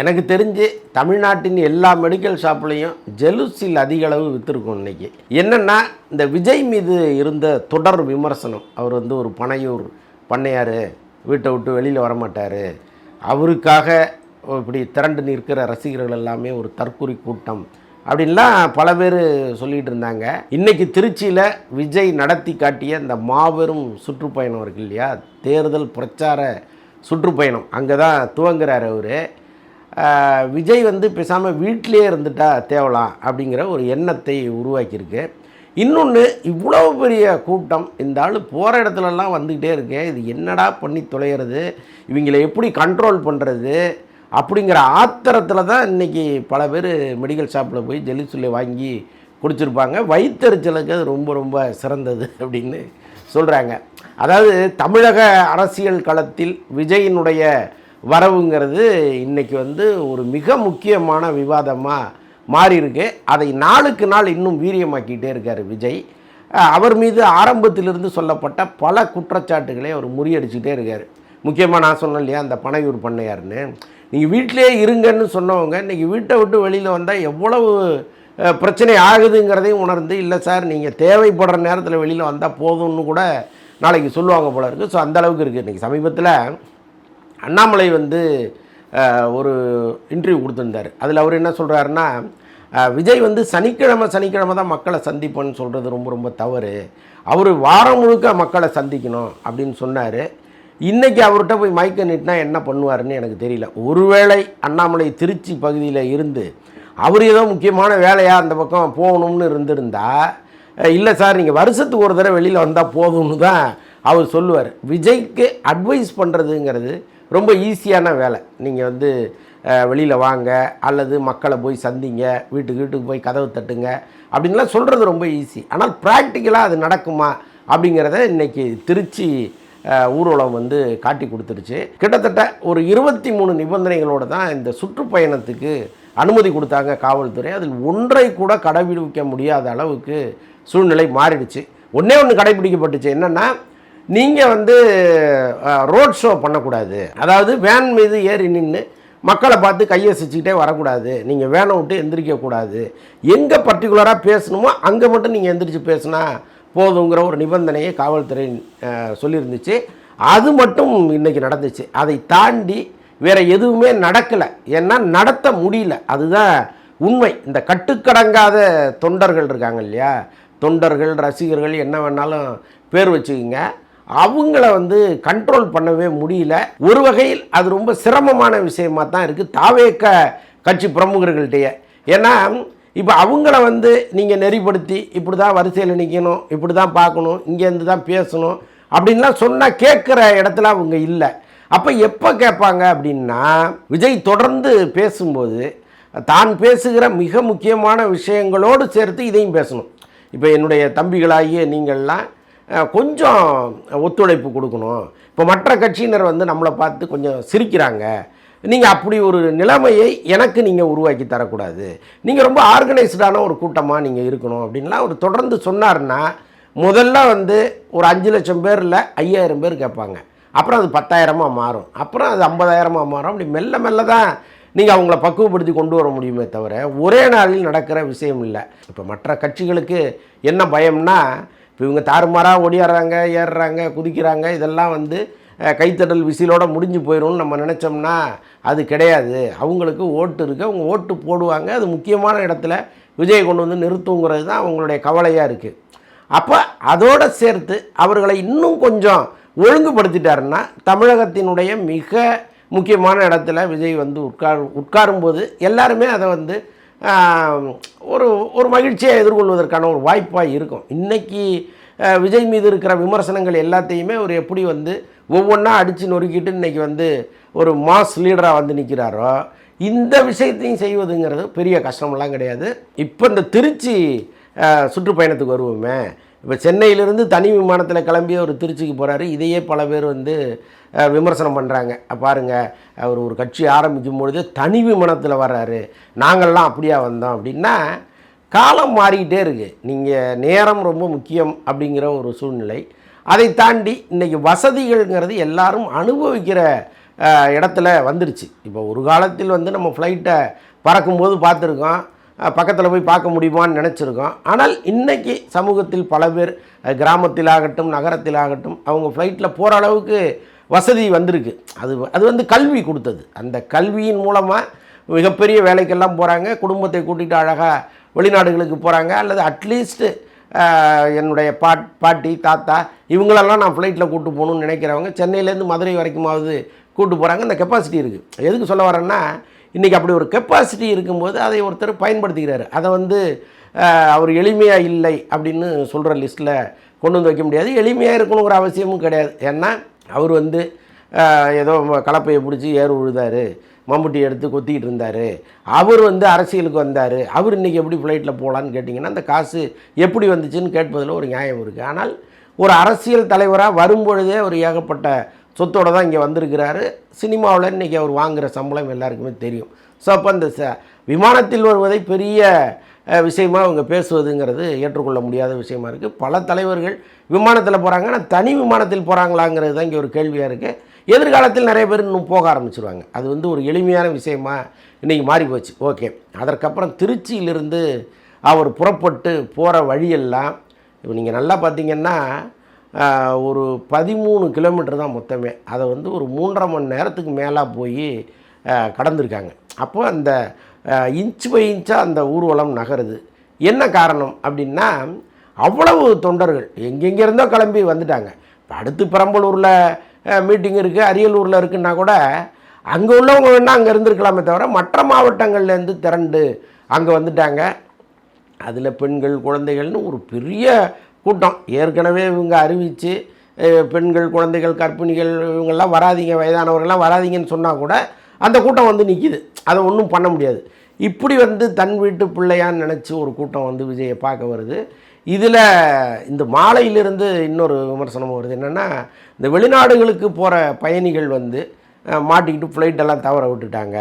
எனக்கு தெரிஞ்சு தமிழ்நாட்டின் எல்லா மெடிக்கல் ஷாப்லேயும் ஜெலுசில் அதிக அளவு விற்றுருக்கும் இன்னைக்கு. என்னென்னா இந்த விஜய் மீது இருந்த தொடர் விமர்சனம் அவர் வந்து ஒரு பனையூர் பண்ணையார் வீட்டை விட்டு வெளியில் வரமாட்டார். அவருக்காக இப்படி திரண்டு நிற்கிற ரசிகர்கள் எல்லாமே ஒரு தற்குறி கூட்டம் அப்படின்லாம் பல பேர் சொல்லிகிட்டு இருந்தாங்க. இன்றைக்கி திருச்சியில் விஜய் நடத்தி காட்டிய இந்த மாபெரும் சுற்றுப்பயணம் இருக்கு இல்லையா? தேர்தல் பிரச்சார சுற்றுப்பயணம். அங்கே தான் துவங்குறார் அவர். விஜய் வந்து பேசாமல் வீட்டிலே இருந்துட்டா தேவலாம் அப்படிங்கிற ஒரு எண்ணத்தை உருவாக்கியிருக்கு. இன்னொன்று இவ்வளோ பெரிய கூட்டம் இந்த ஆள் போகிற இடத்துலலாம் வந்துக்கிட்டே இருக்கு இது என்னடா பண்ணி தொலைகிறது இவங்களை எப்படி கண்ட்ரோல் பண்ணுறது அப்படிங்கிற ஆத்திரத்தில் தான் இன்றைக்கி பல பேர் மெடிக்கல் ஷாப்பில் போய் ஜெலிசுல்லை வாங்கி குடிச்சிருப்பாங்க. வயிற்றுச்சலுக்கு அது ரொம்ப ரொம்ப சிறந்தது அப்படின்னு சொல்கிறாங்க அதாவது தமிழக அரசியல் களத்தில் விஜயினுடைய வரவுங்கிறது இன்றைக்கி வந்து ஒரு மிக முக்கியமான விவாதமாக மாறி இருக்கு அதை நாளுக்கு நாள் இன்னும் வீரியமாக்கிட்டே இருக்கார் விஜய். அவர் மீது ஆரம்பத்திலிருந்து சொல்லப்பட்ட பல குற்றச்சாட்டுகளை அவர் முறியடிச்சுட்டே இருக்கார். முக்கியமாக நான் சொன்னேன் இல்லையா அந்த பனையூர் பண்ணையார்னு. நீங்கள் வீட்டிலே இருங்கன்னு சொன்னவங்க இன்றைக்கி வீட்டை விட்டு வெளியில் வந்தால் எவ்வளவு பிரச்சனை ஆகுதுங்கிறதையும் உணர்ந்து இல்லை சார் நீங்கள் தேவைப்படுற நேரத்தில் வெளியில் வந்தால் போதும்னு கூட நாளைக்கு சொல்லுவாங்க போல இருக்குது ஸோ அந்த அளவுக்கு இருக்குது இன்றைக்கி சமீபத்தில் அண்ணாமலை வந்து ஒரு இன்டர்வியூ கொடுத்துருந்தார். அதில் அவர் என்ன சொல்கிறாருன்னா விஜய் வந்து சனிக்கிழமை சனிக்கிழமை தான் மக்களை சந்திப்போன்னு சொல்கிறது ரொம்ப ரொம்ப தவறு. அவர் வாரம் முழுக்க மக்களை சந்திக்கணும் அப்படின்னு சொன்னார். இன்றைக்கி அவர்கிட்ட போய் மைக்க நீட்டினா என்ன பண்ணுவாருன்னு எனக்கு தெரியல. ஒருவேளை அண்ணாமலை திருச்சி பகுதியில் இருந்து அவர் ஏதோ முக்கியமான வேலையாக அந்த பக்கம் போகணும்னு இருந்திருந்தா இல்லை சார் நீங்கள் வருஷத்துக்கு ஒரு தடவை வெளியில் வந்தால் போதும்னு தான் அவர் சொல்லுவார். விஜய்க்கு அட்வைஸ் பண்ணுறதுங்கிறது ரொம்ப ஈஸியான வேலை. நீங்கள் வந்து வெளியில் வாங்க அல்லது மக்களை போய் சந்திங்க வீட்டுக்கு வீட்டுக்கு போய் கதவு தட்டுங்க அப்படின்லாம் சொல்கிறது ரொம்ப ஈஸி. ஆனால் ப்ராக்டிக்கலாக அது நடக்குமா அப்படிங்கிறத இன்றைக்கி திருச்சி ஊர்வலம் வந்து காட்டி கொடுத்துருச்சு. கிட்டத்தட்ட ஒரு இருபத்தி மூணு நிபந்தனைகளோடு தான் இந்த சுற்றுப்பயணத்துக்கு அனுமதி கொடுத்தாங்க காவல்துறை. அதில் ஒன்றை கூட கடைபிடிக்க முடியாத அளவுக்கு சூழ்நிலை மாறிடுச்சு. ஒன்றே ஒன்று கடைபிடிக்கப்பட்டுச்சு. என்னென்னா நீங்கள் வந்து ரோட் ஷோ பண்ணக்கூடாது. அதாவது வேன் மீது ஏறி நின்று மக்களை பார்த்து கையசிச்சுக்கிட்டே வரக்கூடாது. நீங்கள் வேனை விட்டு எந்திரிக்கக்கூடாது. எங்கே பர்டிகுலராக பேசணுமோ அங்கே மட்டும் நீங்கள் எந்திரிச்சு பேசுனா போதுங்கிற ஒரு நிபந்தனையை காவல்துறை சொல்லியிருந்துச்சு. அது மட்டும் இன்றைக்கி நடந்துச்சு. அதை தாண்டி வேறு எதுவுமே நடக்கலை. ஏன்னா நடத்த முடியல. அதுதான் உண்மை. இந்த கட்டுக்கடங்காத தொண்டர்கள் இருக்காங்க இல்லையா? தொண்டர்கள் ரசிகர்கள் என்ன வேணாலும் பேர் வச்சுக்கோங்க. அவங்கள வந்து கண்ட்ரோல் பண்ணவே முடியல. ஒரு வகையில் அது ரொம்ப சிரமமான விஷயமாக தான் இருக்குது தாவேக்க கட்சி பிரமுகர்கள்ட்டையே. ஏன்னா இப்போ அவங்கள வந்து நீங்கள் நெறிப்படுத்தி இப்படி தான் வரிசையில் நிற்கணும் இப்படி தான் பார்க்கணும் இங்கேருந்து தான் பேசணும் அப்படின்லாம் சொன்னால் கேட்குற இடத்துல அவங்க இல்லை. அப்போ எப்போ கேட்பாங்க அப்படின்னா விஜய் தொடர்ந்து பேசும்போது தான் பேசுகிற மிக முக்கியமான விஷயங்களோடு சேர்த்து இதையும் பேசணும். இப்போ என்னுடைய தம்பிகளாகிய நீங்கள்லாம் கொஞ்சம் ஒத்துழைப்பு கொடுக்கணும். இப்போ மற்ற கட்சியினர் வந்து நம்மளை பார்த்து கொஞ்சம் சிரிக்கிறாங்க. நீங்கள் அப்படி ஒரு நிலைமையை எனக்கு நீங்கள் உருவாக்கி தரக்கூடாது. நீங்கள் ரொம்ப ஆர்கனைஸ்டான ஒரு கூட்டமாக நீங்கள் இருக்கணும் அப்படின்லாம் அவர் தொடர்ந்து சொன்னார்னா முதல்ல வந்து ஒரு அஞ்சு லட்சம் பேரில் ஐயாயிரம் பேர் கேட்பாங்க. அப்புறம் அது பத்தாயிரமாக மாறும். அப்புறம் அது ஐம்பதாயிரமாக மாறும். அப்படி மெல்ல மெல்ல தான் நீங்கள் அவங்கள பக்குவப்படுத்தி கொண்டு வர முடியுமே தவிர ஒரே நாளில் நடக்கிற விஷயம் இல்லை. இப்போ மற்ற கட்சிகளுக்கு என்ன பயம்னா இப்போ இவங்க தாறுமாறாக ஓடியாடுறாங்க ஏறுறாங்க குதிக்கிறாங்க. இதெல்லாம் வந்து கைத்தடல் விசிலோடு முடிஞ்சு போயிடும்னு நம்ம நினச்சோம்னா அது கிடையாது. அவங்களுக்கு ஓட்டு இருக்குது அவங்க ஓட்டு போடுவாங்க. அது முக்கியமான இடத்துல விஜய் கொண்டு வந்து நிறுத்துங்கிறது தான் அவங்களுடைய கவலையாக இருக்குது அப்போ அதோடு சேர்த்து அவர்களை இன்னும் கொஞ்சம் ஒழுங்குபடுத்திட்டாருன்னா தமிழகத்தினுடைய மிக முக்கியமான இடத்துல விஜய் வந்து உட்கார் உட்காரும்போது எல்லாருமே அதை வந்து ஒரு ஒரு மகிழ்ச்சியை எதிர்கொள்வதற்கான ஒரு வாய்ப்பாக இருக்கும். இன்றைக்கி விஜய் மீது இருக்கிற விமர்சனங்கள் எல்லாத்தையுமே ஒரு எப்படி வந்து ஒவ்வொன்றா அடித்து நொறுக்கிட்டு இன்றைக்கி வந்து ஒரு மாஸ் லீடராக வந்து நிற்கிறாரோ இந்த விஷயத்தையும் செய்வதுங்கிறது பெரிய கஷ்டமெல்லாம் கிடையாது. இப்போ இந்த திருச்சி சுற்றுப்பயணத்துக்கு வருவோமே இப்போ சென்னையிலிருந்து தனி விமானத்தில் கிளம்பி அவர் திருச்சிக்கு போகிறாரு இதையே பல பேர் வந்து விமர்சனம் பண்ணுறாங்க பாருங்கள் அவர் ஒரு கட்சி ஆரம்பிக்கும் பொழுது தனி விமானத்தில் வர்றாரு. நாங்கள்லாம் அப்படியா வந்தோம் அப்படின்னா காலம் மாறிக்கிட்டே இருக்குது நீங்கள் நேரம் ரொம்ப முக்கியம் அப்படிங்கிற ஒரு சூழ்நிலை. அதை தாண்டி இன்றைக்கி வசதிகள்ங்கிறது எல்லாரும் அனுபவிக்கிற இடத்துல வந்துருச்சு. இப்போ ஒரு காலத்தில் வந்து நம்ம ஃப்ளைட்டை பறக்கும்போது பார்த்துருக்கோம். பக்கத்தில் போய் பார்க்க முடியுமான்னு நினச்சிருக்கோம். ஆனால் இன்றைக்கி சமூகத்தில் பல பேர் கிராமத்திலாகட்டும் நகரத்திலாகட்டும் அவங்க ஃப்ளைட்டில் போகிற அளவுக்கு வசதி வந்திருக்கு. அது அது வந்து கல்வி கொடுத்தது. அந்த கல்வியின் மூலமாக மிகப்பெரிய வேலைக்கெல்லாம் போகிறாங்க குடும்பத்தை கூட்டிகிட்டு அழகாக வெளிநாடுகளுக்கு போகிறாங்க அல்லது அட்லீஸ்ட்டு என்னுடைய பாட் பாட்டி தாத்தா இவங்களெல்லாம் நான் ஃப்ளைட்டில் கூட்டு போகணும்னு நினைக்கிறவங்க சென்னையிலேருந்து மதுரை வரைக்குமாவது கூட்டு போகிறாங்க இந்த கெப்பாசிட்டி இருக்குது எதுக்கு சொல்ல வரேன்னா இன்றைக்கி அப்படி ஒரு கெப்பாசிட்டி இருக்கும்போது அதை ஒருத்தர் பயன்படுத்திக்கிறாரு. அதை வந்து அவர் எளிமையாக இல்லை அப்படின்னு சொல்கிற லிஸ்ட்டில் கொண்டு வந்து வைக்க முடியாது. எளிமையாக இருக்கணுங்கிற அவசியமும் கிடையாது. ஏன்னா அவர் வந்து ஏதோ கலப்பையை பிடிச்சி ஏறு உழுதாரு மம்முட்டி எடுத்து கொத்திக்கிட்டு இருந்தார். அவர் வந்து அரசியலுக்கு வந்தார். அவர் இன்றைக்கி எப்படி ஃப்ளைட்டில் போகலான்னு கேட்டிங்கன்னா அந்த காசு எப்படி வந்துச்சுன்னு கேட்பதில் ஒரு நியாயம் இருக்குது ஆனால் ஒரு அரசியல் தலைவராக வரும்பொழுதே ஒரு ஏகப்பட்ட சொத்தோடு தான் இங்கே வந்திருக்கிறாரு. சினிமாவில் இன்றைக்கி அவர் வாங்குகிற சம்பளம் எல்லாருக்குமே தெரியும். ஸோ அப்போ அந்த ச விமானத்தில் வருவதை பெரிய விஷயமாக அவங்க பேசுவதுங்கிறது ஏற்றுக்கொள்ள முடியாத விஷயமா இருக்குது பல தலைவர்கள் விமானத்தில் போகிறாங்க ஆனால் தனி விமானத்தில் போகிறாங்களாங்கிறது தான் இங்கே ஒரு கேள்வியாக இருக்குது எதிர்காலத்தில் நிறைய பேர் இன்னும் போக ஆரம்பிச்சிருவாங்க. அது வந்து ஒரு எளிமையான விஷயமா இன்றைக்கி மாறி போச்சு. ஓகே. அதற்கப்புறம் திருச்சியிலிருந்து அவர் புறப்பட்டு போகிற வழியெல்லாம் இப்போ நீங்கள் நல்லா பார்த்தீங்கன்னா ஒரு பதிமூணு கிலோமீட்டர் தான் மொத்தமே. அதை வந்து ஒரு மூன்றரை மணி நேரத்துக்கு மேலே போய் கடந்திருக்காங்க. அப்போ அந்த இன்ச் பை இன்ச்சாக அந்த ஊர்வலம் நகருது. என்ன காரணம் அப்படின்னா அவ்வளவு தொண்டர்கள் எங்கெங்கே இருந்தோ கிளம்பி வந்துட்டாங்க. இப்போ அடுத்து பெரம்பலூரில் மீட்டிங் இருக்குது அரியலூரில் இருக்குன்னா கூட அங்கே உள்ளவங்க வேணால் அங்கே இருந்திருக்கலாமே தவிர மற்ற மாவட்டங்கள்லேருந்து திரண்டு அங்கே வந்துட்டாங்க. அதில் பெண்கள் குழந்தைகள்னு ஒரு பெரிய கூட்டம். ஏற்கனவே இவங்க அறிவித்து பெண்கள் குழந்தைகள் கற்பிணிகள் இவங்கெல்லாம் வராதீங்க வயதானவர்கள்லாம் வராதீங்கன்னு சொன்னால் கூட அந்த கூட்டம் வந்து நிற்கிது அதை ஒன்றும் பண்ண முடியாது. இப்படி வந்து தன் வீட்டு பிள்ளையான்னு நினச்சி ஒரு கூட்டம் வந்து விஜயை பார்க்க வருது. இதில் இந்த மாலையிலிருந்து இன்னொரு விமர்சனம் வருது. என்னென்னா இந்த வெளிநாடுகளுக்கு போகிற பயணிகள் வந்து மாட்டிக்கிட்டு ஃப்ளைட்டெல்லாம் தவற விட்டுட்டாங்க.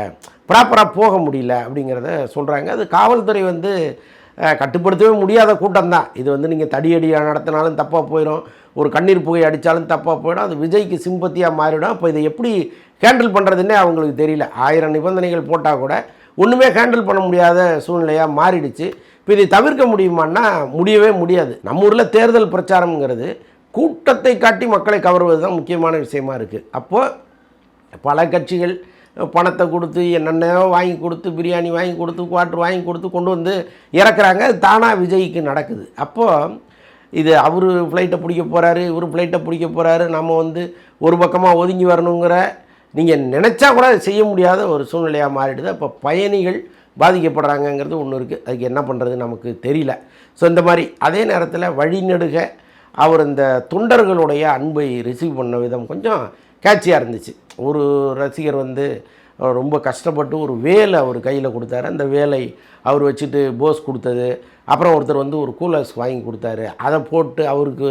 ப்ராப்பராக போக முடியல அப்படிங்கிறத சொல்கிறாங்க அது காவல்துறை வந்து கட்டுப்படுத்தவே முடியாத கூட்டம் தான் இது வந்து நீங்கள் தடியடியாக நடத்தினாலும் தப்பாக போயிடும் ஒரு கண்ணீர் புகை அடித்தாலும் தப்பாக போயிடும். அது விஜய்க்கு சிம்பத்தியாக மாறிடும். அப்போ இதை எப்படி ஹேண்டில் பண்ணுறதுன்னே அவங்களுக்கு தெரியல. ஆயிரம் நிபந்தனைகள் போட்டால் கூட ஒன்றுமே ஹேண்டில் பண்ண முடியாத சூழ்நிலையாக மாறிடுச்சு. இப்போ இதை தவிர்க்க முடியுமான்னா முடியவே முடியாது. நம்ம ஊரில் தேர்தல் பிரச்சாரம்ங்கிறது கூட்டத்தை காட்டி மக்களை கவர்வது தான் முக்கியமான விஷயமா இருக்குது அப்போது பல கட்சிகள் பணத்தை கொடுத்து என்னென்ன வாங்கி கொடுத்து பிரியாணி வாங்கி கொடுத்து குவாட்ரு வாங்கி கொடுத்து கொண்டு வந்து இறக்குறாங்க. அது தானாக விஜய்க்கு நடக்குது. அப்போது இது அவர் ஃப்ளைட்டை பிடிக்க போகிறாரு இவர் ஃப்ளைட்டை பிடிக்க போகிறாரு நம்ம வந்து ஒரு பக்கமாக ஒதுங்கி வரணுங்கிற நீங்கள் நினச்சா கூட செய்ய முடியாத ஒரு சூழ்நிலையாக மாறிடுது. அப்போ பயணிகள் பாதிக்கப்படுறாங்கங்கிறது ஒன்று இருக்குது அதுக்கு என்ன பண்ணுறது நமக்கு தெரியல. ஸோ இந்த மாதிரி அதே நேரத்தில் வழிநெடுக அவர் இந்த தொண்டர்களுடைய அன்பை ரிசீவ் பண்ண விதம் கொஞ்சம் கேட்சியாக இருந்துச்சு. ஒரு ரசிகர் வந்து ரொம்ப கஷ்டப்பட்டு ஒரு வேலை அவர் கையில் கொடுத்தாரு. அந்த வேலை அவர் வச்சுட்டு போஸ் கொடுத்தது. அப்புறம் ஒருத்தர் வந்து ஒரு கூலர்ஸ் வாங்கி கொடுத்தாரு. அதை போட்டு அவருக்கு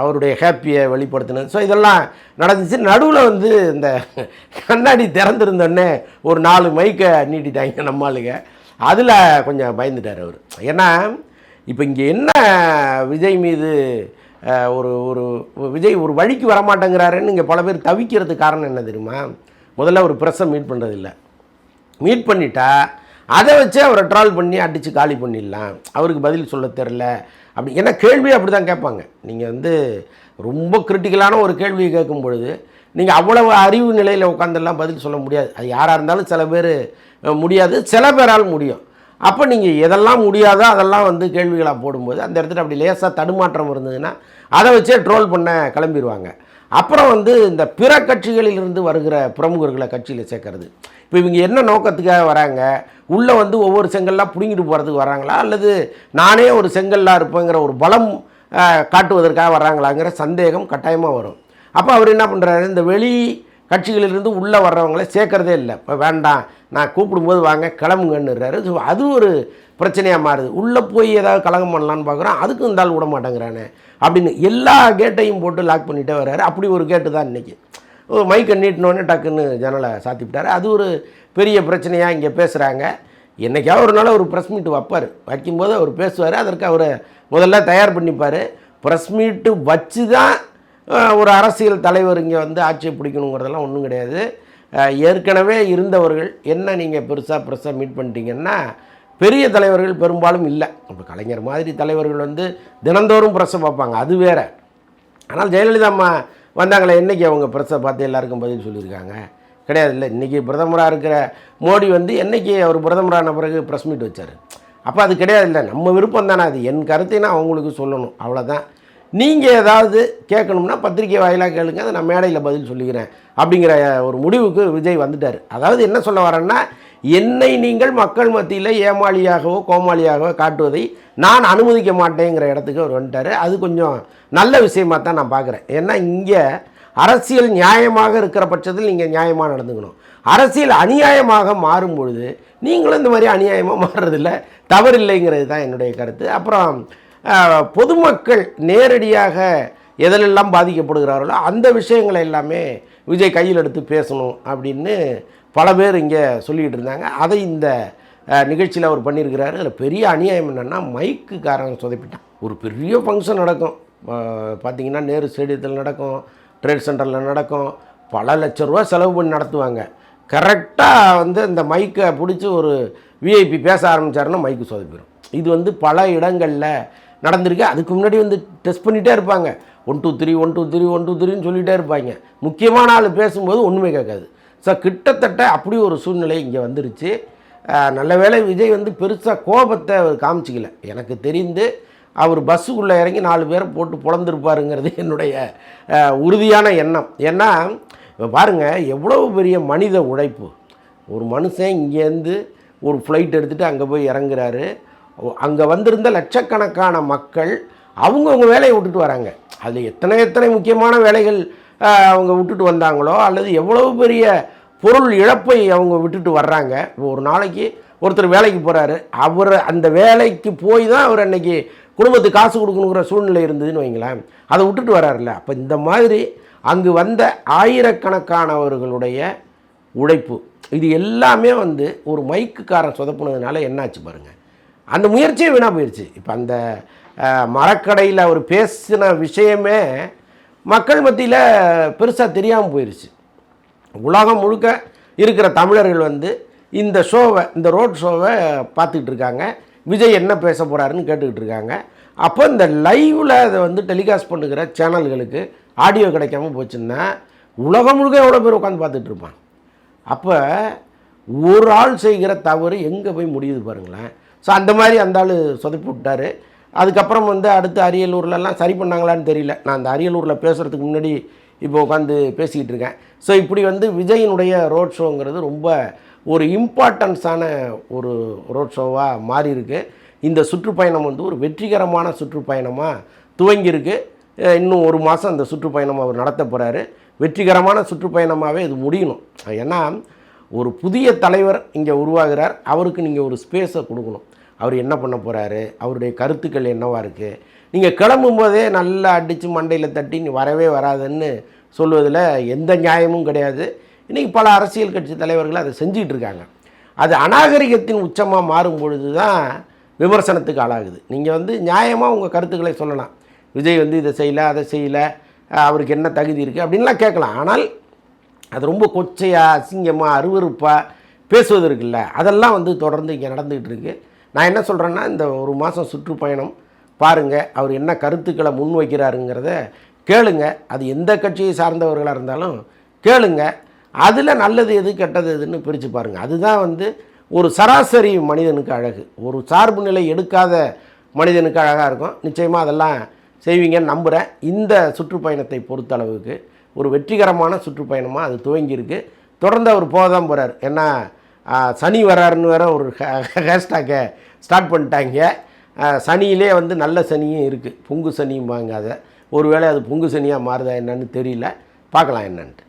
அவருடைய ஹாப்பியை வெளிப்படுத்தினது. ஸோ இதெல்லாம் நடந்துச்சு. நடுவில் வந்து இந்த கண்ணாடி திறந்துருந்தோடனே ஒரு நாலு மைக்கை நீட்டிட்டாங்க நம்ம அதில் கொஞ்சம் பயந்துட்டார் அவர். ஏன்னா இப்போ இங்கே என்ன விஜய் மீது ஒரு ஒரு விஜய் ஒரு வழிக்கு வரமாட்டேங்கிறாருன்னு இங்கே பல பேர் தவிக்கிறதுக்கு காரணம் என்ன தெரியுமா? முதல்ல ஒரு ப்ரெஸ்ஸை மீட் பண்ணுறதில்ல மீட் பண்ணிட்டா அதை வச்சு அவரை ட்ரால் பண்ணி அடித்து காலி பண்ணிடலாம். அவருக்கு பதில் சொல்ல தெரில அப்படி ஏன்னா கேள்வி அப்படி தான் கேட்பாங்க. நீங்கள் வந்து ரொம்ப கிரிட்டிக்கலான ஒரு கேள்வியை கேட்கும் பொழுது நீங்கள் அவ்வளவு அறிவு நிலையில் உட்காந்துலாம் பதில் சொல்ல முடியாது. அது யாராக இருந்தாலும் சில பேர் முடியாது. சில பேரால் முடியும். அப்போ நீங்கள் எதெல்லாம் முடியாதோ அதெல்லாம் வந்து கேள்விகளாக போடும்போது அந்த இடத்துல அப்படி லேசாக தடுமாற்றம் இருந்ததுன்னா அதை வச்சே ட்ரோல் பண்ண கிளம்பிடுவாங்க அப்புறம் வந்து இந்த பிற கட்சிகளிலிருந்து வருகிற பிரமுகர்களை கட்சியில் சேர்க்கறது. இப்போ இவங்க என்ன நோக்கத்துக்காக வராங்க? உள்ளே வந்து ஒவ்வொரு செங்கல்லாம் பிடுங்கிட்டு போகிறதுக்கு வராங்களா? அல்லது நானே ஒரு செங்கல்லாக இருப்பேங்கிற ஒரு பலம் காட்டுவதற்காக வர்றாங்களாங்கிற சந்தேகம் கட்டாயமாக வரும். அப்போ அவர் என்ன பண்ணுறாரு இந்த வெளி கட்சிகளிலிருந்து உள்ளே வர்றவங்கள சேர்க்கறதே இல்லை. இப்போ வேண்டாம் நான் கூப்பிடும்போது வாங்க கிளம்புங்கன்னுறாரு. ஸோ அது ஒரு பிரச்சனையாக மாறுது. உள்ளே போய் ஏதாவது கலகம் பண்ணலான்னு பார்க்குறோம் அதுக்கும் இந்த ஆள் விட மாட்டேங்கிறானே அப்படின்னு எல்லா கேட்டையும் போட்டு லாக் பண்ணிட்டே வர்றாரு. அப்படி ஒரு கேட்டு தான் இன்றைக்கி ஒரு மைக்கை நீட்டினோடனே டக்குன்னு ஜன்னலை சாத்தி அது ஒரு பெரிய பிரச்சனையாக இங்கே பேசுகிறாங்க என்னைக்காவது ஒரு நாள் ஒரு ப்ரெஸ் மீட் வைப்பார். வைக்கும்போது அவர் பேசுவார். அதற்கு அவரை முதல்ல தயார் பண்ணிப்பார். ப்ரெஸ் மீட்டு வச்சு தான் ஒரு அரசியல் தலைவர் இங்கே வந்து ஆட்சியை பிடிக்கணுங்கிறதெல்லாம் ஒன்றும் கிடையாது. ஏற்கனவே இருந்தவர்கள் என்ன நீங்கள் பெருசாக பெருசாக மீட் பண்ணிட்டீங்கன்னா பெரிய தலைவர்கள் பெரும்பாலும் இல்லை. இப்போ கலைஞர் மாதிரி தலைவர்கள் வந்து தினந்தோறும் ப்ரெஸ்ஸை பார்ப்பாங்க. அது வேற. ஆனால் ஜெயலலிதா அம்மா வந்தாங்களே என்னைக்கு அவங்க ப்ரெஸ்ஸை பார்த்து எல்லாருக்கும் பதில் சொல்லியிருக்காங்க? கிடையாது இல்லை இன்றைக்கி பிரதமராக இருக்கிற மோடி வந்து என்னைக்கு அவர் பிரதமரான பிறகு ப்ரெஸ் மீட் வச்சார்? அப்போ அது கிடையாது இல்லை நம்ம விருப்பம் தானே அது. என் கருத்தை நான் அவங்களுக்கு சொல்லணும். அவ்வளோதான் நீங்கள் ஏதாவது கேட்கணும்னா பத்திரிக்கை வாயிலாக கேளுங்க அதை நான் மேடையில் பதில் சொல்லிக்கிறேன் அப்படிங்கிற ஒரு முடிவுக்கு விஜய் வந்துட்டார். அதாவது என்ன சொல்ல வரேன்னா என்னை நீங்கள் மக்கள் மத்தியில் ஏமாளியாகவோ கோமாளியாகவோ காட்டுவதை நான் அனுமதிக்க மாட்டேங்கிற இடத்துக்கு அவர் வந்துட்டார். அது கொஞ்சம் நல்ல விஷயமாக தான் நான் பார்க்குறேன். ஏன்னா இங்கே அரசியல் நியாயமாக இருக்கிற பட்சத்தில் நீங்கள் நியாயமாக நடந்துக்கணும். அரசியல் அநியாயமாக மாறும் பொழுது நீங்களும் இந்த மாதிரி அநியாயமாக மாறுறதில்ல. தவறில்லைங்கிறது தான் என்னுடைய கருத்து. அப்புறம் பொதுமக்கள் நேரடியாக எதிலெல்லாம் பாதிக்கப்படுகிறார்களோ அந்த விஷயங்களை எல்லாமே விஜய் கையில் எடுத்து பேசணும் அப்படின்னு பல பேர் இங்கே சொல்லிக்கிட்டு இருந்தாங்க. அதை இந்த நிகழ்ச்சியில் அவர் பண்ணியிருக்கிறாரு. அதில் பெரிய அநியாயம் என்னென்னா மைக்குக்காரன் சொதப்பிட்டான். ஒரு பெரிய ஃபங்க்ஷன் நடக்கும். பார்த்திங்கன்னா பார்த்தீங்கன்னா நேரு ஸ்டேடியத்தில் நடக்கும் ட்ரேட் சென்டரில் நடக்கும். பல லட்ச ரூபா செலவு பண்ணி நடத்துவாங்க. கரெக்டாக வந்து இந்த மைக்கை பிடிச்சி ஒரு விஐபி பேச ஆரம்பிச்சாருன்னா மைக்கு சொதப்பிடும் இது வந்து பல இடங்களில் நடந்திருக்கு. அதுக்கு முன்னாடி வந்து டெஸ்ட் பண்ணிகிட்டே இருப்பாங்க. One two three one two three one two த்ரீன்னு சொல்லிகிட்டே இருப்பாங்க. முக்கியமான ஆள் பேசும்போது ஒன்றுமே கேட்காது. ஸோ கிட்டத்தட்ட அப்படி ஒரு சூழ்நிலை இங்கே வந்துருச்சு. நல்ல வேளை விஜய் வந்து பெருசாக கோபத்தை அவர் காமிச்சிக்கல. எனக்கு தெரிந்து அவர் பஸ்ஸுக்குள்ளே இறங்கி நாலு பேரை போட்டு பொழந்திருப்பாருங்கிறது என்னுடைய உறுதியான எண்ணம். ஏன்னா பாருங்கள் பாருங்க எவ்வளவு பெரிய மனித உழைப்பு. ஒரு மனுஷன் இங்கேருந்து ஒரு ஃப்ளைட் எடுத்துகிட்டு அங்கே போய் இறங்குறாரு. அங்கே வந்திருந்த லட்சக்கணக்கான மக்கள் அவங்கவுங்க வேலையை விட்டுட்டு வராங்க. அதில் எத்தனை எத்தனை முக்கியமான வேலைகள் அவங்க விட்டுட்டு வந்தாங்களோ அல்லது எவ்வளவு பெரிய பொருள் இழப்பை அவங்க விட்டுட்டு வர்றாங்க. இப்போ ஒரு நாளைக்கு ஒருத்தர் வேலைக்கு போகிறாரு அவர் அந்த வேலைக்கு போய் தான் அவர் அன்றைக்கி குடும்பத்துக்கு காசு கொடுக்கணுங்கிற சூழ்நிலை இருந்ததுன்னு வைங்களேன். அதை விட்டுட்டு வராருல்ல. அப்போ இந்த மாதிரி அங்கு வந்த ஆயிரக்கணக்கானவர்களுடைய உழைப்பு இது எல்லாமே வந்து ஒரு மைக்குக்காரன் சொதப்புனதுனால என்னாச்சு பாருங்கள் அந்த முயற்சியே வீணாக போயிடுச்சு இப்போ அந்த மரக்கடையில் அவர் பேசின விஷயமே மக்கள் மத்தியில் பெருசாக தெரியாமல் போயிடுச்சு உலகம் முழுக்க இருக்கிற தமிழர்கள் வந்து இந்த ஷோவை இந்த ரோட் ஷோவை பார்த்துக்கிட்டு இருக்காங்க. விஜய் என்ன பேச போகிறாருன்னு கேட்டுக்கிட்டு இருக்காங்க. அப்போ இந்த லைவில் அதை வந்து டெலிகாஸ்ட் பண்ணுகிற சேனல்களுக்கு ஆடியோ கிடைக்காம போச்சுன்னா உலகம் முழுக்க எவ்வளோ பேர் உட்காந்து பார்த்துட்டு இருப்பான் அப்போ ஒரு ஆள் செய்கிற தவறு எங்கே போய் முடியுது பாருங்களேன். ஸோ அந்த மாதிரி அந்த ஆள் சொதப்பி விட்டார். அதுக்கப்புறம் வந்து அடுத்து அரியலூர்லலாம் சரி பண்ணாங்களான்னு தெரியல. நான் அந்த அரியலூரில் பேசுகிறதுக்கு முன்னாடி இப்போ உட்காந்து பேசிக்கிட்டு இருக்கேன். ஸோ இப்படி வந்து விஜயினுடைய ரோட் ஷோங்கிறது ரொம்ப ஒரு இம்பார்ட்டன்ஸான ஒரு ரோட் ஷோவாக மாறி இருக்கு. இந்த சுற்றுப்பயணம் வந்து ஒரு வெற்றிகரமான சுற்றுப்பயணமாக துவங்கியிருக்கு. இன்னும் ஒரு மாதம் அந்த சுற்றுப்பயணம் அவர் நடத்த போகிறாரு வெற்றிகரமான சுற்றுப்பயணமாகவே இது முடியணும். ஏன்னா ஒரு புதிய தலைவர் இங்கே உருவாகிறார். அவருக்கு நீங்கள் ஒரு ஸ்பேஸை கொடுக்கணும். அவர் என்ன பண்ண போகிறாரு அவருடைய கருத்துக்கள் என்னவாக இருக்குது நீங்கள் கிளம்பும் போதே நல்லா அடித்து மண்டையில் தட்டி நீ வரவே வராதுன்னு சொல்வதில் எந்த நியாயமும் கிடையாது. இன்றைக்கி பல அரசியல் கட்சி தலைவர்கள் அதை செஞ்சிட்டு இருக்காங்க. அது அநாகரிகத்தின் உச்சமாக மாறும் பொழுது தான் விமர்சனத்துக்கு ஆளாகுது. நீங்கள் வந்து நியாயமாக உங்கள் கருத்துக்களை சொல்லலாம். விஜய் வந்து இதை செய்யலை அதை செய்யலை அவருக்கு என்ன தகுதி இருக்குது அப்படின்லாம் கேட்கலாம். ஆனால் அது ரொம்ப கொச்சையாக அசிங்கமாக அருவருப்பாக பேசுவது இருக்குல்ல அதெல்லாம் வந்து தொடர்ந்து இங்கே நடந்துகிட்டு இருக்குது நான் என்ன சொல்கிறேன்னா இந்த ஒரு மாதம் சுற்றுப்பயணம் பாருங்கள் அவர் என்ன கருத்துக்களை முன்வைக்கிறாருங்கிறத கேளுங்க. அது எந்த கட்சியை சார்ந்தவர்களாக இருந்தாலும் கேளுங்க. அதில் நல்லது எது கெட்டது எதுன்னு பிரித்து பாருங்கள் அதுதான் வந்து ஒரு சராசரி மனிதனுக்கு அழகு. ஒரு சார்பு நிலை எடுக்காத மனிதனுக்கு அழகாக இருக்கும். நிச்சயமாக அதெல்லாம் செய்வீங்கன்னு நம்புகிறேன் இந்த சுற்றுப்பயணத்தை பொறுத்தளவுக்கு ஒரு வெற்றிகரமான சுற்றுப்பயணமாக அது துவங்கியிருக்கு. தொடர்ந்து அவர் போக தான் போகிறார் ஏன்னா சனி வராருன்னு வேற ஒரு ஹேஷ்டாக்கை ஸ்டார்ட் பண்ணிட்டாங்க. சனியிலே வந்து நல்ல சனியும் இருக்குது பொங்கு சனியும்பாங்க அதை ஒருவேளை அது பொங்கு சனியாக மாறுதா என்னன்னு தெரியல. பார்க்கலாம் என்னன்ட்டு.